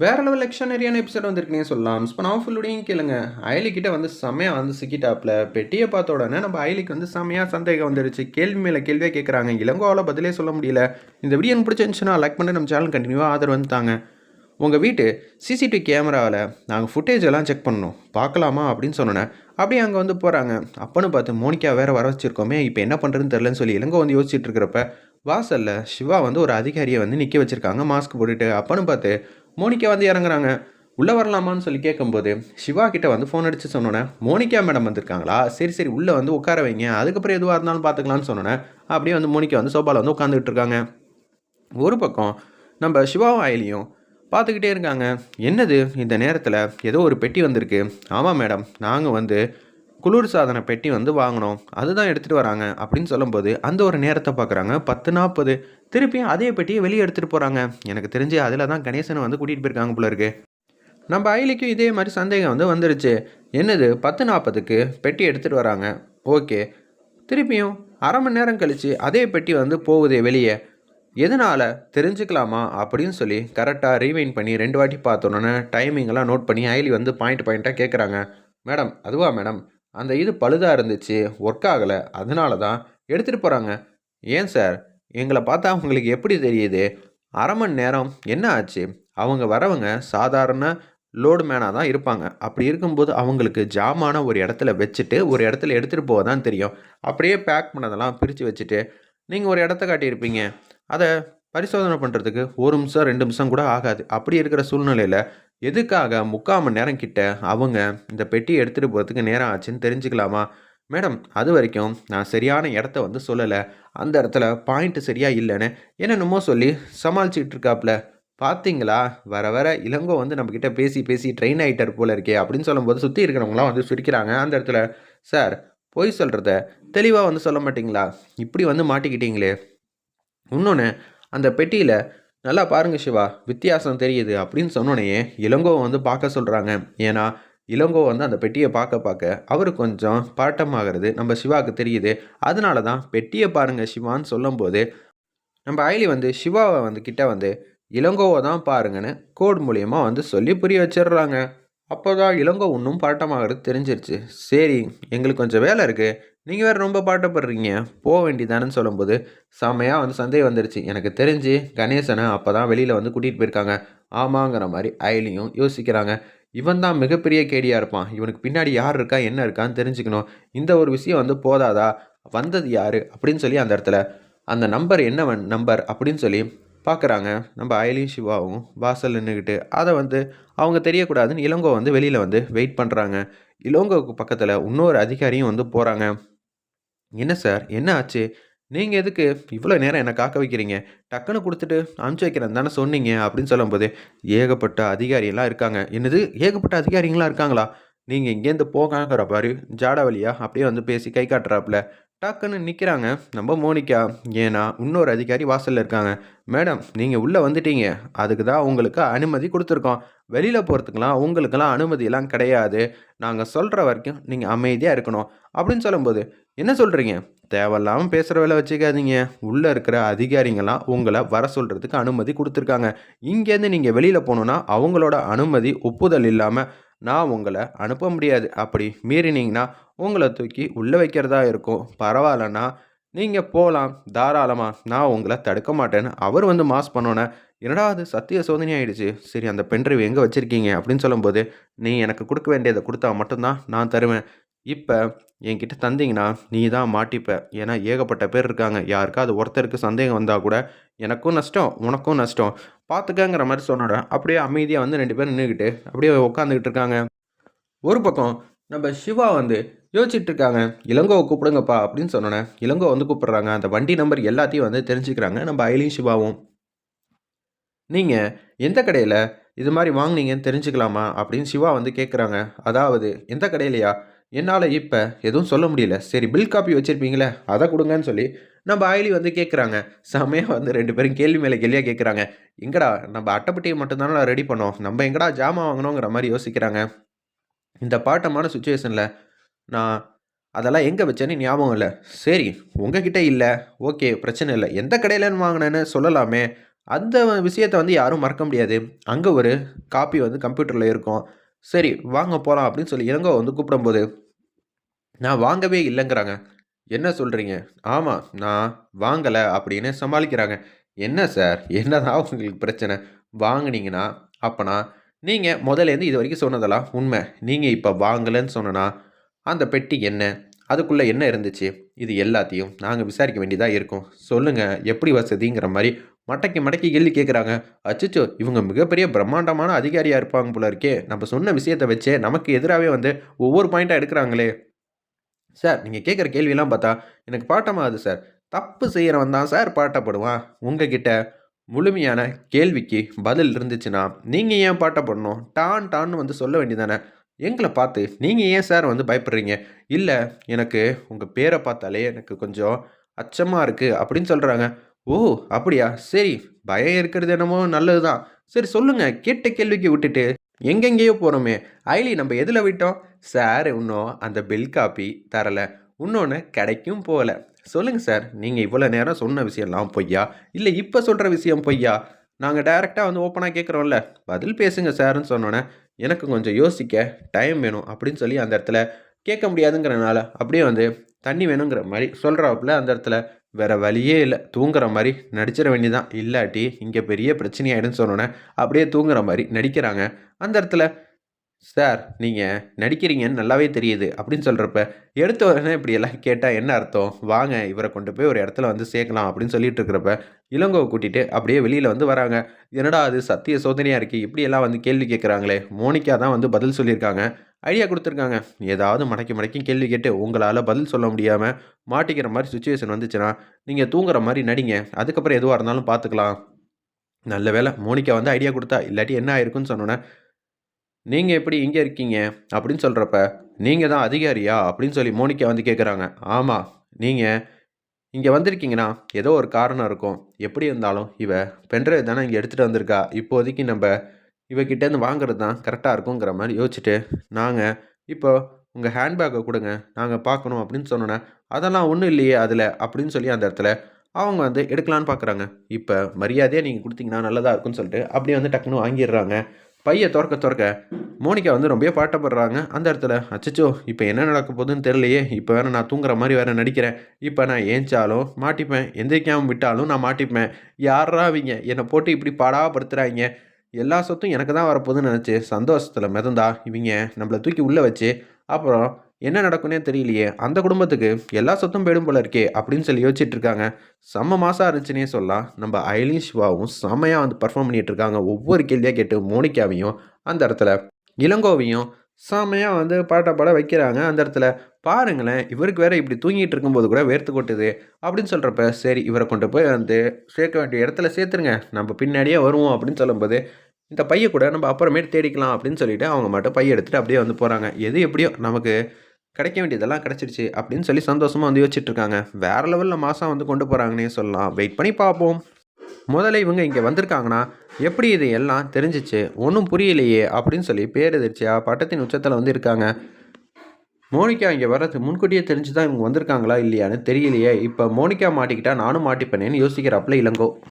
வேற level எக்ஷனரியான episode வந்திருக்குனே சொல்லலாம். இப்போ நான் ஃபுல்லுடையும் கேளுங்க. அயலிக்கிட்ட வந்து செமையாக வந்து சிக்கிட்டாப்ல. பெட்டியை பார்த்த உடனே நம்ம அயலிக்கு வந்து செமையாக சந்தேகம் வந்துருச்சு. கேள்வி மேலே கேள்வியாக கேட்குறாங்க இளங்கோவால் பதிலே சொல்ல முடியல. இந்த வீடியோ பிடிச்சிருந்துச்சுன்னா லைக் பண்ணி நம்ம சேனல் கண்டினியூவாக ஆதரவு வந்துட்டாங்க உங்கள் வீட்டு சிசிடிவி கேமராவில் நாங்கள் ஃபுட்டேஜ் எல்லாம் செக் பண்ணோம் பார்க்கலாமா அப்படின்னு சொன்னேன் அப்படியே அங்கே வந்து போகிறாங்க அப்பன்னு பார்த்து மோனிகா வேறு வர வச்சுருக்கோமே. இப்போ என்ன பண்ணுறதுன்னு தெரிலன்னு சொல்லி இளங்கோ வந்து யோசிச்சுட்டு இருக்கிறப்ப வாசலில் சிவா வந்து ஒரு அதிகாரியை வந்து நிற்க வச்சுருக்காங்க. மாஸ்க் போட்டுட்டு. அப்பன்னு பார்த்து மோனிகா வந்து இறங்குறாங்க. உள்ளே வரலாமான்னு சொல்லி கேட்கும்போது சிவா கிட்ட வந்து ஃபோன் அடித்து சொன்னோன்னே மோனிகா மேடம் வந்திருக்காங்களா? சரி சரி உள்ளே வந்து உட்கார வைங்க. அதுக்கப்புறம் எதுவாக இருந்தாலும் பார்த்துக்கலான்னு சொன்னோன்னே அப்படியே வந்து மோனிகா வந்து சோபாவில் வந்து உட்காந்துக்கிட்டு இருக்காங்க. ஒரு பக்கம் நம்ம சிவாவும் ஆயிலையும் பார்த்துக்கிட்டே இருக்காங்க. என்னது? இந்த நேரத்தில் ஏதோ ஒரு பெட்டி வந்திருக்கு. ஆமாம் மேடம் நாங்கள் வந்து குளிர் சாதன பெட்டி வந்து வாங்கினோம். அதுதான் எடுத்துகிட்டு வராங்க அப்படின்னு சொல்லும்போது அந்த ஒரு நேரத்தை பார்க்குறாங்க. பத்து நாற்பது திருப்பியும் அதே பெட்டியை வெளியே எடுத்துகிட்டு போகிறாங்க எனக்கு தெரிஞ்சு அதில் தான் கணேசனை வந்து கூட்டிகிட்டு போயிருக்காங்க போல இருக்கு. நம்ம ஐலிக்கும் இதே மாதிரி சந்தேகம் வந்து வந்துருச்சு. என்னது? பத்து நாற்பதுக்கு பெட்டி எடுத்துகிட்டு வராங்க. ஓகே. திருப்பியும் அரை மணி நேரம் கழித்து அதே பெட்டி வந்து போகுதே வெளியே. எதனால்? தெரிஞ்சுக்கலாமா? அப்படின்னு சொல்லி கரெக்டாக ரீவைன் பண்ணி ரெண்டு வாட்டி பார்த்தோன்னே டைமிங்கெல்லாம் நோட் பண்ணி ஐலி வந்து பாயிண்ட் பாயிண்ட்டாக கேட்குறாங்க மேடம் அதுவா மேடம்? அந்த இது பழுதாக இருந்துச்சு ஒர்க் ஆகலை அதனால தான் எடுத்துகிட்டு போகிறாங்க ஏன் சார்? எங்களை பார்த்தா உங்களுக்கு எப்படி தெரியுது? அரை மணி நேரம் என்ன ஆச்சு? அவங்க வரவங்க சாதாரண லோடு மேனாக தான் இருப்பாங்க. அப்படி இருக்கும்போது அவங்களுக்கு ஜாமான ஒரு இடத்துல வச்சுட்டு ஒரு இடத்துல எடுத்துகிட்டு போக தான் தெரியும். அப்படியே பேக் பண்ணதெல்லாம் பிரித்து வச்சுட்டு நீங்கள் ஒரு இடத்த காட்டியிருப்பீங்க. அதை பரிசோதனை பண்ணுறதுக்கு ஒரு நிமிஷம் ரெண்டு நிமிஷம் கூட ஆகாது. அப்படி இருக்கிற சூழ்நிலையில் எதுக்காக முக்கால் மணி நேரம் கிட்ட அவங்க இந்த பெட்டியை எடுத்துகிட்டு போகிறதுக்கு நேரம் ஆச்சுன்னு தெரிஞ்சுக்கலாமா? மேடம் அது வரைக்கும் நான் சரியான இடத்த வந்து சொல்லலை. அந்த இடத்துல பாயிண்ட்டு சரியாக இல்லைன்னு என்னென்னமோ சொல்லி சமாளிச்சுக்கிட்டு இருக்காப்புல பார்த்தீங்களா வர வர இளங்கோ வந்து நம்மக்கிட்ட பேசி பேசி ட்ரெயின் ஆகிட்டார் போல இருக்கே அப்படின்னு சொல்லும்போது சுற்றி இருக்கிறவங்களாம் வந்து சிரிக்கிறாங்க. அந்த இடத்துல சார் பொய் சொல்கிறத தெளிவாக வந்து சொல்ல மாட்டிங்களா? இப்படி வந்து மாட்டிக்கிட்டீங்களே. இன்னொன்று அந்த பெட்டியில் நல்லா பாருங்க சிவா வித்தியாசம் தெரியுது அப்படின்னு சொன்னோடனே இளங்கோவை வந்து பார்க்க சொல்கிறாங்க ஏன்னா இளங்கோ வந்து அந்த பெட்டியை பார்க்க பார்க்க அவர் கொஞ்சம் பாட்டமாகிறது நம்ம சிவாவுக்கு தெரியுது. அதனால தான் பெட்டியை பாருங்கள் சிவான்னு சொல்லும்போது நம்ம ஐலி வந்து சிவாவை வந்து கிட்ட வந்து இளங்கோவை தான் பாருங்கன்னு கோட் மூலியமாக வந்து சொல்லி புரிய வச்சிடுறாங்க. அப்போ தான் இளங்கோ இன்னும் பாட்டமாகிறது தெரிஞ்சிருச்சு. சரி எங்களுக்கு கொஞ்சம் வேலை இருக்குது நீங்கள் வேறு ரொம்ப பாட்டப்படுறீங்க போக வேண்டியதானு சொல்லும்போது செம்மையாக வந்து சந்தேகம் வந்துருச்சு. எனக்கு தெரிஞ்சு கணேசனை அப்போ தான் வெளியில் வந்து கூட்டிகிட்டு போயிருக்காங்க. ஆமாங்கிற மாதிரி அயலியும் யோசிக்கிறாங்க. இவன் தான் மிகப்பெரிய கேடியாக இருப்பான். இவனுக்கு பின்னாடி யார் இருக்கா என்ன இருக்கான்னு தெரிஞ்சுக்கணும். இந்த ஒரு விஷயம் வந்து போதாதா? வந்தது யார்? அப்படின்னு சொல்லி அந்த இடத்துல அந்த நம்பர் என்ன நம்பர் அப்படின்னு சொல்லி பார்க்குறாங்க நம்ம அயலியும் சிவாவும் வாசல் நின்றுக்கிட்டு அதை வந்து அவங்க தெரியக்கூடாதுன்னு இளங்கோ வந்து வெளியில் வந்து வெயிட் பண்ணுறாங்க இளங்கோவுக்கு பக்கத்தில் இன்னொரு அதிகாரியும் வந்து போகிறாங்க என்ன சார்? என்ன ஆச்சு? நீங்கள் எதுக்கு? இவ்வளோ நேரம் என்னை காக்க வைக்கிறீங்க. டக்குன்னு கொடுத்துட்டு அனுப்பிச்சி வைக்கிறேன் தானே சொன்னீங்க அப்படின்னு சொல்லும்போது ஏகப்பட்ட அதிகாரியெல்லாம் இருக்காங்க. என்னது? ஏகப்பட்ட அதிகாரிங்களாம் இருக்காங்களா? நீங்கள் இங்கேருந்து போகாங்கிற பாரு ஜாடா வழியா அப்படியே வந்து பேசி கை காட்டுறாப்புல. டக்குன்னு நிற்கிறாங்க நம்ம மோனிகா ஏன்னா இன்னொரு அதிகாரி வாசலில் இருக்காங்க. மேடம் நீங்கள் உள்ளே வந்துட்டீங்க. அதுக்கு தான் உங்களுக்கு அனுமதி கொடுத்துருக்கோம். வெளியில் போகிறதுக்கெலாம் உங்களுக்கெல்லாம் அனுமதியெல்லாம் கிடையாது. நாங்கள் சொல்கிற வரைக்கும் நீங்கள் அமைதியாக இருக்கணும் அப்படின்னு சொல்லும்போது என்ன சொல்கிறீங்க தேவையில்லாமல் பேசுகிற வேலை வச்சுக்காதீங்க. உள்ளே இருக்கிற அதிகாரிங்களாம் உங்களை வர சொல்கிறதுக்கு அனுமதி கொடுத்துருக்காங்க. இங்கேருந்து நீங்கள் வெளியில் போகணுன்னா அவங்களோட அனுமதி ஒப்புதல் இல்லாமல் நான் உங்களை அனுப்ப முடியாது. அப்படி மீறினீங்கன்னா உங்களை தூக்கி உள்ளே வைக்கிறதா இருக்கும். பரவாயில்லன்னா நீங்கள் போகலாம். தாராளமாக நான் உங்களை தடுக்க மாட்டேன்னு அவர் வந்து மாஸ் பண்ணோன்னே என்னடா அது சத்திய சோதனை ஆகிடுச்சு சரி அந்த பென்ட்ரைவ் எங்கே வச்சுருக்கீங்க? அப்படின்னு சொல்லும்போது நீ எனக்கு கொடுக்க வேண்டியதை கொடுத்தா மட்டும்தான் நான் தருவேன். இப்போ என்கிட்ட தந்தீங்கன்னா நீ தான் மாட்டிப்ப. ஏன்னா ஏகப்பட்ட பேர் இருக்காங்க. யாருக்காவது ஒருத்தருக்கு சந்தேகம் வந்தால் கூட எனக்கும் நஷ்டம் உனக்கும் நஷ்டம். பார்த்துக்கங்கிற மாதிரி சொன்னோட அப்படியே அமைதியாக வந்து ரெண்டு பேரும் நின்றுக்கிட்டு அப்படியே உட்காந்துக்கிட்டு இருக்காங்க. ஒரு பக்கம் நம்ம சிவா வந்து யோசிச்சுட்டு இருக்காங்க. இளங்கோவை கூப்பிடுங்கப்பா அப்படின்னு சொன்னோன்னே இளங்கோ வந்து கூப்பிட்றாங்க. அந்த வண்டி நம்பர் எல்லாத்தையும் வந்து தெரிஞ்சுக்கிறாங்க நம்ம ஐலியும் சிவாவும். நீங்கள் எந்த கடையில் இது மாதிரி வாங்குனீங்கன்னு தெரிஞ்சுக்கலாமா? அப்படின்னு சிவா வந்து கேட்குறாங்க அதாவது எந்த கடையிலையா? என்னால் இப்போ எதுவும் சொல்ல முடியல. சரி பில் காப்பி வச்சுருப்பீங்களே அதை கொடுங்கன்னு சொல்லி நம்ம ஆயிலி வந்து கேட்குறாங்க செமையாக வந்து ரெண்டு பேரும் கேள்வி மேலே கேள்வியாக கேட்குறாங்க எங்கடா நம்ம அட்டைப்பட்டியை மட்டும்தானே ரெடி பண்ணோம். நம்ம எங்கடா ஜாமான் வாங்கணுங்கிற மாதிரி யோசிக்கிறாங்க. இந்த பாட்டமான சுச்சுவேஷனில் நான் அதெல்லாம் எங்கே வச்சேன்னு ஞாபகம் இல்லை. சரி உங்ககிட்ட இல்லை. ஓகே பிரச்சனை இல்லை. எந்த கடையிலன்னு வாங்கினேன்னு சொல்லலாமே. அந்த விஷயத்த வந்து யாரும் மறக்க முடியாது. அங்கே ஒரு காப்பி வந்து கம்ப்யூட்டரில் இருக்கும். சரி வாங்க போகலாம் அப்படின்னு சொல்லி இளங்கோ வந்து கூப்பிடும்போது நான் வாங்கவே இல்லைங்கிறாங்க. என்ன சொல்கிறீங்க ஆமாம் நான் வாங்கலை அப்படின்னு சமாளிக்கிறாங்க. என்ன சார்? என்னதான் உங்களுக்கு பிரச்சனை? வாங்குனீங்கன்னா அப்போனா நீங்கள் முதலேருந்து இது வரைக்கும் சொன்னதெல்லாம் உண்மை. நீங்கள் இப்போ வாங்கலைன்னு சொன்னனா அந்த பெட்டி என்ன? அதுக்குள்ளே என்ன இருந்துச்சு? இது எல்லாத்தையும் நாங்கள் விசாரிக்க வேண்டியதாக இருக்கும். சொல்லுங்கள் எப்படி வசதிங்கிற மாதிரி மடக்கி மடக்கி கேள்வி கேட்குறாங்க அச்சச்சோ இவங்க மிகப்பெரிய பிரம்மாண்டமான அதிகாரியாக இருப்பாங்க போல இருக்கே. நம்ம சொன்ன விஷயத்தை வச்சே நமக்கு எதிராகவே வந்து ஒவ்வொரு பாயிண்ட்டாக எடுக்கிறாங்களே. சார் நீங்கள் கேட்குற கேள்வியெல்லாம் பார்த்தா எனக்கு பாட்டமாகுது சார். தப்பு செய்கிறவன் தான் சார் பாட்டப்படுவான் உங்ககிட்ட முழுமையான கேள்விக்கு பதில் இருந்துச்சுன்னா நீங்கள் ஏன் பாட்டப்படணும் டான் டான்னு வந்து சொல்ல வேண்டியதானே எங்களை பார்த்து நீங்கள் ஏன் சார் வந்து பயப்படுறீங்க? இல்லை எனக்கு உங்கள் பேரை பார்த்தாலே எனக்கு கொஞ்சம் அச்சமாக இருக்குது அப்படின்னு சொல்கிறாங்க ஓ அப்படியா? சரி பயம் இருக்கிறது என்னமோ நல்லது தான் சரி சொல்லுங்கள் கேட்ட கேள்விக்கு விட்டுட்டு எங்கெங்கேயோ போகிறோமே ஐலி நம்ம எதில் விட்டோம்? சார் இன்னும் அந்த பில் காப்பி தரலை. இன்னொன்று கிடைக்கும் போகல சொல்லுங்கள் சார் நீங்கள் இவ்வளோ நேரம் சொன்ன விஷயம்லாம் பொய்யா? இல்லை இப்போ சொல்கிற விஷயம் பொய்யா? நாங்கள் டைரெக்டாக வந்து ஓப்பனாக கேட்குறோம்ல. பதில் பேசுங்க சார்னு சொன்னோன்னே எனக்கு கொஞ்சம் யோசிக்க டைம் வேணும் அப்படின்னு சொல்லி அந்த இடத்துல கேட்க முடியாதுங்கிறனால அப்படியே வந்து தண்ணி வேணுங்கிற மாதிரி சொல்கிறாப்புல அந்த இடத்துல. வேற வழியே இல்லை. தூங்குற மாதிரி நடிச்சிட வேண்டியதான் இல்லாட்டி இங்கே பெரிய பிரச்சனையாயிடுன்னு சொன்னோன்னே அப்படியே தூங்குற மாதிரி நடிக்கிறாங்க. அந்த இடத்துல சார் நீங்கள் நடிக்கிறீங்கன்னு நல்லாவே தெரியுது அப்படின்னு சொல்கிறப்ப எடுத்த உடனே இப்படி எல்லாம் கேட்டால் என்ன அர்த்தம்? வாங்க இவரை கொண்டு போய் ஒரு இடத்துல வந்து சேர்க்கலாம் அப்படின்னு சொல்லிட்டு இருக்கிறப்ப இளங்கோவை கூட்டிகிட்டு அப்படியே வெளியில் வந்து வராங்க. என்னடா அது சத்திய சோதனையாக இருக்குது இப்படியெல்லாம் வந்து கேள்வி கேட்குறாங்களே மோனிக்கா தான் வந்து பதில் சொல்லியிருக்காங்க. ஐடியா கொடுத்துருக்காங்க. ஏதாவது மடக்கி மடக்கி கேள்வி கேட்டு உங்களால் பதில் சொல்ல முடியாமல் மாட்டிக்கிற மாதிரி சுச்சுவேஷன் வந்துச்சுன்னா நீங்கள் தூங்குற மாதிரி நடிங்க. அதுக்கப்புறம் எதுவாக இருந்தாலும் பார்த்துக்கலாம் நல்ல வேலை மோனிக்கா வந்து ஐடியா கொடுத்தா இல்லாட்டி என்ன ஆயிருக்குன்னு சொன்னோன்னே நீங்கள் எப்படி இங்கே இருக்கீங்க? அப்படின்னு சொல்கிறப்ப நீங்கள் தான் அதிகாரியா? அப்படின்னு சொல்லி மோனிகா வந்து கேட்குறாங்க ஆமாம் நீங்கள் இங்கே வந்திருக்கீங்கன்னா ஏதோ ஒரு காரணம் இருக்கும். எப்படி இருந்தாலும் இவ பென்ட்ரைவ் தானே இங்கே எடுத்துகிட்டு வந்திருக்கா? இப்போதைக்கு நம்ம இவகிட்டேருந்து வாங்குறது தான் கரெக்டாக இருக்குங்கிற மாதிரி யோசிச்சுட்டு நாங்கள் இப்போ உங்கள் ஹேண்ட்பேக்கை கொடுங்க. நாங்கள் பார்க்கணும் அப்படின்னு சொன்னோன்னே அதெல்லாம் ஒன்றும் இல்லையே அதில். அப்படின்னு சொல்லி அந்த இடத்துல அவங்க வந்து எடுக்கலான்னு பார்க்குறாங்க இப்போ மரியாதையாக நீங்கள் கொடுத்தீங்கன்னா நல்லதாக இருக்கும்னு சொல்லிட்டு அப்படியே வந்து டக்குன்னு வாங்கிடுறாங்க. பையை திறக்க திறக்க மோனிகா வந்து ரொம்ப பாட்டப்படுறாங்க. அந்த இடத்துல அச்சச்சோ இப்போ என்ன நடக்க போகுதுன்னு தெரியலையே. இப்போ வேறு நான் தூங்குற மாதிரி வேறு நடிக்கிறேன். இப்போ நான் ஏஞ்சாலும் மாட்டிப்பேன். எந்திரிக்காமல் விட்டாலும் நான் மாட்டிப்பேன். யாரா அவங்க? என்னை போட்டு இப்படி பாடாப்படுத்துகிறாங்க எல்லா சொத்தும் எனக்கு தான் வரப்போகுதுன்னு நினச்சி சந்தோஷத்தில் மிதந்தா இவங்க நம்மளை தூக்கி உள்ளே வச்சு அப்புறம் என்ன நடக்குன்னே தெரியலையே. அந்த குடும்பத்துக்கு எல்லா சொத்தும் போயிடும் போல இருக்கே அப்படின்னு சொல்லி யோசிச்சுட்டு இருக்காங்க. செம்ம மாதம் இருந்துச்சுன்னே சொல்லலாம். நம்ம ஐலின் சிவாவும் செம்மையாக வந்து பர்ஃபார்ம் பண்ணிட்டு இருக்காங்க. ஒவ்வொரு கேள்வியாக கேட்டு மோனிகாவையும் அந்த இடத்துல இளங்கோவையும் செம்மையாக வந்து பாட்ட பாட வைக்கிறாங்க அந்த இடத்துல. பாருங்களேன் இவருக்கு வேற இப்படி தூங்கிட்டு இருக்கும்போது கூட வேர்த்து கொட்டுது அப்படின்னு சொல்கிறப்ப சரி இவரை கொண்டு போய் வந்து சேர்க்க வேண்டிய இடத்துல சேர்த்துருங்க. நம்ம பின்னாடியே வருவோம் அப்படின்னு சொல்லும்போது இந்த பையை கூட நம்ம அப்புறமேட்டு தேடிக்கலாம் அப்படின்னு சொல்லிட்டு அவங்க மட்டும் பையை எடுத்துகிட்டு அப்படியே வந்து போகிறாங்க எது எப்படியோ நமக்கு கிடைக்க வேண்டியதெல்லாம் கிடச்சிருச்சு அப்படின்னு சொல்லி சந்தோஷமாக வந்து யோசிச்சுட்ருக்காங்க. வேறு லெவலில் மாதம் வந்து கொண்டு போகிறாங்கன்னே சொல்லலாம். வெயிட் பண்ணி பார்ப்போம். முதல்ல இவங்க இங்கே வந்திருக்காங்கன்னா எப்படி இது எல்லாம் தெரிஞ்சிச்சு? ஒன்றும் புரியலையே அப்படின்னு சொல்லி பேரெதிர்ச்சியாக பட்டத்தின் உச்சத்தில் வந்து இருக்காங்க. மோனிகா இங்கே வர்றது முன்கூட்டியே தெரிஞ்சு தான் இவங்க வந்திருக்காங்களா இல்லையான்னு தெரியலையே. இப்போ மோனிகா மாட்டிக்கிட்டா நானும் மாட்டிப்பேனேன்னு யோசிக்கிறாப்புல இளங்கோ.